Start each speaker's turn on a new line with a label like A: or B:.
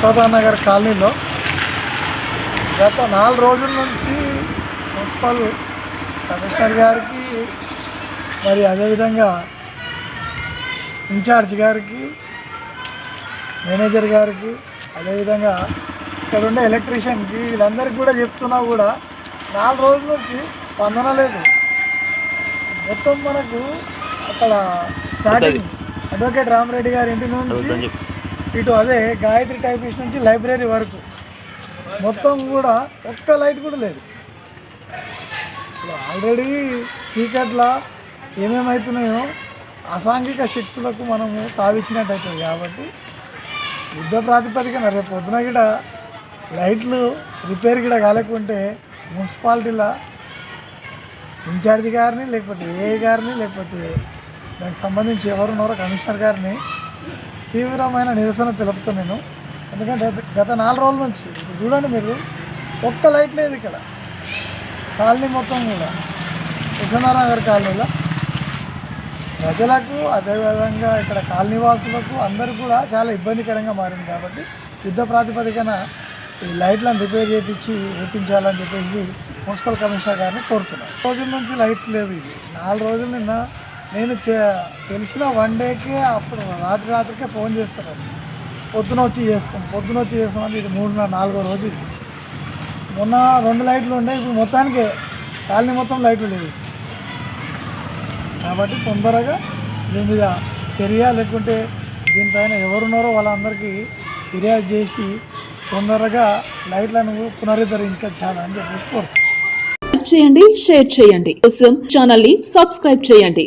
A: యశోదానగర్ కాలనీలో గత నాలుగు రోజుల నుంచి మున్సిపల్ కమిషనర్ గారికి మరి అదేవిధంగా ఇన్ఛార్జ్ గారికి మేనేజర్ గారికి అదేవిధంగా ఇక్కడ ఉండే ఎలక్ట్రీషియన్కి వీళ్ళందరికీ కూడా చెప్తున్నా కూడా నాలుగు రోజుల నుంచి స్పందన లేదు. మొత్తం మనకు అక్కడ స్టార్టింగ్ అడ్వకేట్ రామరెడ్డి గారి ఇంటి నుంచి ఇటు అదే గాయత్రి టైపిస్ట్ నుంచి లైబ్రరీ వరకు. మొత్తం కూడా ఒక్క లైట్ కూడా లేదు. ఇప్పుడు ఆల్రెడీ చీకట్ల ఏమేమవుతున్నాయో అసాంఘిక శక్తులకు మనము తావిచ్చినట్టు అవుతుంది కాబట్టి యుద్ధ ప్రాతిపదికన రేపు పొద్దున కూడా లైట్లు రిపేర్ కూడా కాలేకుంటే మున్సిపాలిటీలో ఇన్ఛార్జి గారిని లేకపోతే ఏ గారిని లేకపోతే దానికి సంబంధించి ఎవరున్నారో కమిషనర్ గారిని తీవ్రమైన నిరసన తెలుపుతాను నేను. ఎందుకంటే గత నాలుగు రోజుల నుంచి చూడండి మీరు ఒక్క లైట్ లేదు ఇక్కడ. కాలనీ మొత్తం కూడా. కృష్ణనారాయణ కాలనీలో. ప్రజలకు అదేవిధంగా ఇక్కడ కాలనీ వాసులకు కూడా చాలా ఇబ్బందికరంగా మారింది కాబట్టి యుద్ధ ప్రాతిపదికన ఈ లైట్లను రిపేర్ చేయించి వేయించాలని చెప్పేసి మున్సిపల్ కమిషనర్ గారిని కోరుతున్నాను రోజుల నుంచి లైట్స్ లేవు ఇది నాలుగు రోజులు నిన్న నేను చే- తెలిసిన వన్ డేకే అప్పుడు రాత్రి రాత్రికే ఫోన్ చేస్తాను పొద్దున వచ్చి చేస్తాం. పొద్దున వచ్చి చేస్తాం అంటే ఇది మూడున్నర నాలుగో రోజు ఇది. మొన్న రెండు లైట్లు ఉండే ఇప్పుడు మొత్తానికి కాలనీ మొత్తం లైట్లు లేవు. కాబట్టి తొందరగా దీని మీద చర్య లేకుంటే దీనిపైన ఎవరున్నారో వాళ్ళందరికీ ఫిర్యాదు చేసి తొందరగా లైట్లను పునరుద్ధరించాలని చెప్పేసి
B: చేయండి షేర్ చేయండి. కోసం ఛానల్ని సబ్స్క్రైబ్ చేయండి.